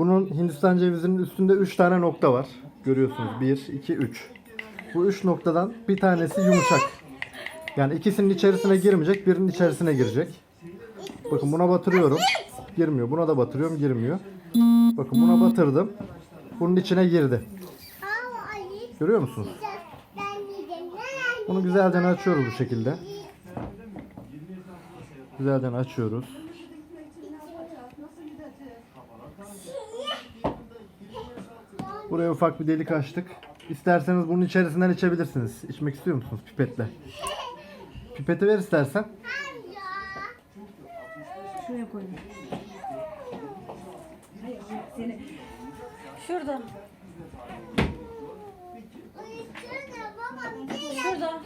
Bunun Hindistan cevizinin üstünde 3 tane nokta var. Görüyorsunuz. 1, 2, 3. Bu 3 noktadan bir tanesi yumuşak. Yani ikisinin içerisine girmeyecek, birinin içerisine girecek. Bakın buna batırıyorum. Girmiyor. Buna da batırıyorum, girmiyor. Bakın buna batırdım. Bunun içine girdi. Görüyor musunuz? Bunu güzelce açıyoruz bu şekilde. Güzelce açıyoruz. Buraya ufak bir delik açtık. İsterseniz bunun içerisinden içebilirsiniz. İçmek istiyor musunuz pipetle? Pipeti ver istersen. Şuraya koyayım. Seni. Şurada. Şurada.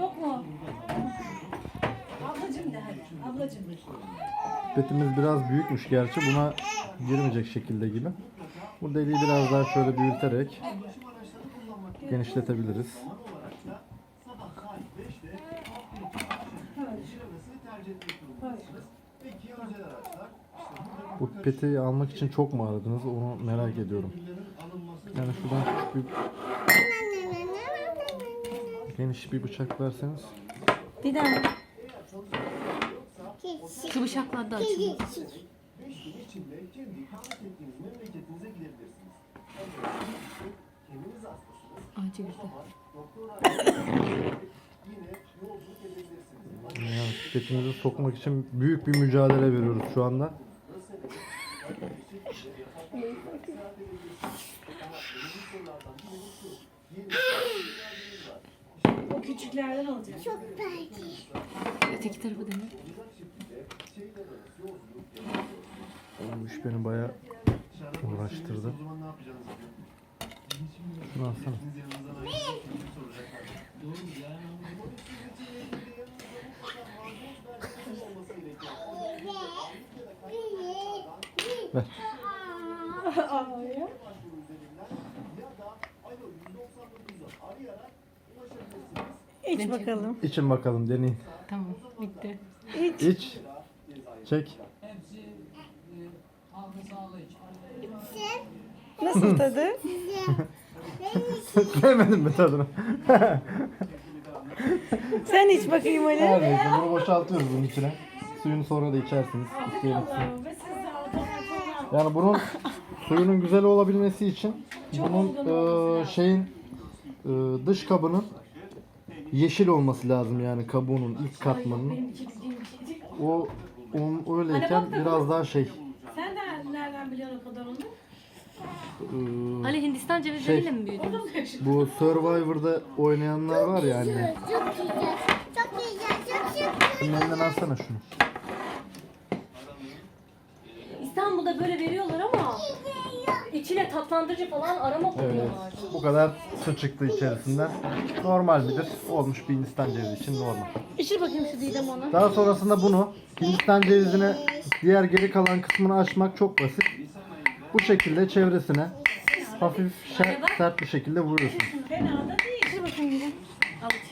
Yok mu? Ablacım de hadi. Ablacım. Pipetimiz biraz büyükmüş gerçi. Buna girmeyecek şekilde gibi. Bu deliği biraz daha şöyle büyüterek genişletebiliriz. Bu pipeti almak için çok mu aradınız? Onu merak ediyorum. Yani şuradan küçük bir geniş bir bıçak verseniz. Didem. Şu bıçakla da açın. Acı güzel. Yani pipetimizi sokmak için büyük bir mücadele veriyoruz şu anda. O küçüklerden alacağım. Öteki tarafı dene. İş beni bayağı uğraştırdı. Şunu alsana. Ver. İç bakalım. İçin bakalım deneyin. Tamam bitti. İç. Çek. Nasıl tadı? Sevmedin mi tadını? Sen iç bakayım Ali. Neyse bunu boşaltıyoruz bunun içine. Suyunu sonra da içersiniz. İsteyen içsin. Yani bunun suyunun güzel olabilmesi için bunun eee, şeyin eee, dış kabının yeşil olması lazım yani kabuğunun ilk katmanının. O onun öyleyken biraz daha şey Sen de nereden biliyorsun o kadar eee, Ali Hindistan cevizleriyle mi büyüdün? bu Survivor'da oynayanlar var ya anne. Çok güzel. Çok güzel. Çok güzel. Elinden alsana şunu. İstanbul'da böyle veriyorlar ama içine tatlandırıcı falan arama Evet. koyuyorlar. Bu kadar su çıktı içerisinden. Normal midir? Olmuş bir Hindistan cevizi için normal. İçir bakayım şu Didem onu. Daha sonrasında bunu Hindistan cevizine diğer geri kalan kısmını açmak çok basit. Bu şekilde çevresine hafif şer- sert bir şekilde vuruyorsunuz. Fena da değil. İçir bakayım Didem. Al iç.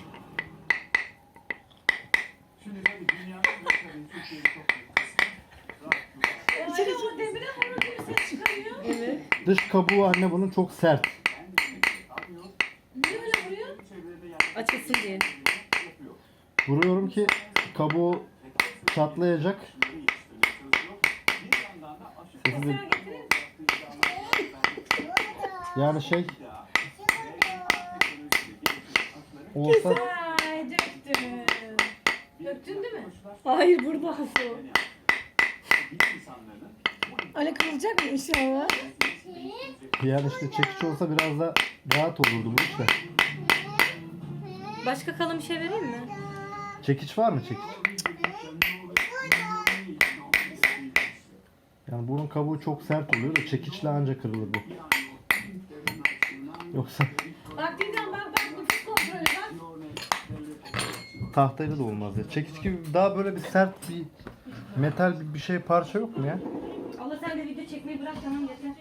İçeri çok demire ses çıkarıyor. Evet. Dış kabuğu anne bunun çok sert. Niye öyle vuruyor? Açılsın diye. Vuruyorum ki kabuğu çatlayacak. Sesi de- Yani şey olsa Ay döktün. Döktün değil mi? Hayır burada su. Ali kırılacak mı inşallah? yani işte çekiç olsa biraz da rahat olurdu bu işte. Başka kalın bir şey vereyim mi? Çekiç var mı çekiç? Yani bunun kabuğu çok sert oluyor da çekiçle ancak kırılır bu. Yoksa Bak Didem bak bak nüfus kontrolü bak. tahtayla da olmaz ya. Çekiç gibi daha böyle bir sert bir metal bir, bir şey parça yok mu ya? Allah sen de video çekmeyi bırak tamam yeter.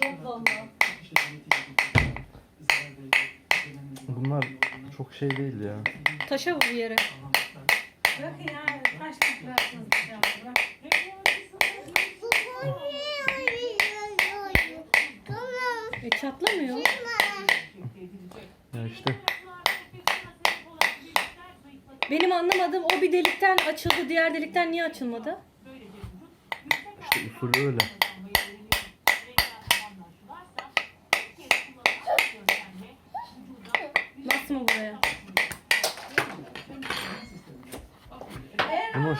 Çok valla. Bunlar çok çok şey değil ya. Taşa vur yere. Bırakın ya. Kaç dakika bıraktınız dışarıda. Bırak. Bu oynuyor. Tamam. E çatlamıyor. Ya işte Benim anlamadığım o bir delikten açıldı, diğer delikten niye açılmadı? işte usulü öyle. Bastı mı buraya? Bunu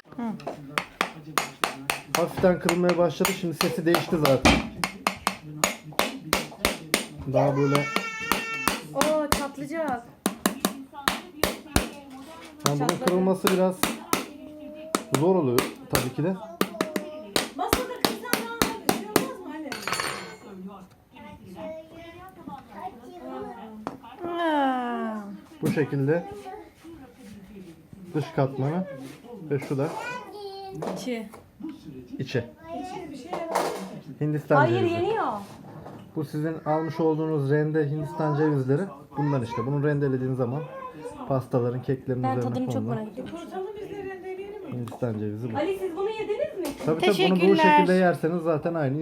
hafiften kırılmaya başladı. Şimdi sesi değişti zaten. Daha böyle Oo çatlayacak. yani bunun kırılması biraz zor oluyor tabii ki de. Masada kızdan daha bir şey olmaz mı anne? Bu şekilde dış katmanı ve şu da İçi. İçi. Bir şey yapmaz. Hindistan Hayır cevizi. yeniyor. Bu sizin almış olduğunuz rende Hindistan cevizleri. Bundan işte. Bunu rendelediğin zaman pastaların, keklerin Ben üzerine tadını çok konulan merak ediyorum. Kurutalım biz de rendeleyelim mi? Hindistan cevizi bu. Ali siz bunu yediniz mi? Tabii tabii bunu bu Teşekkürler. şekilde yerseniz zaten aynı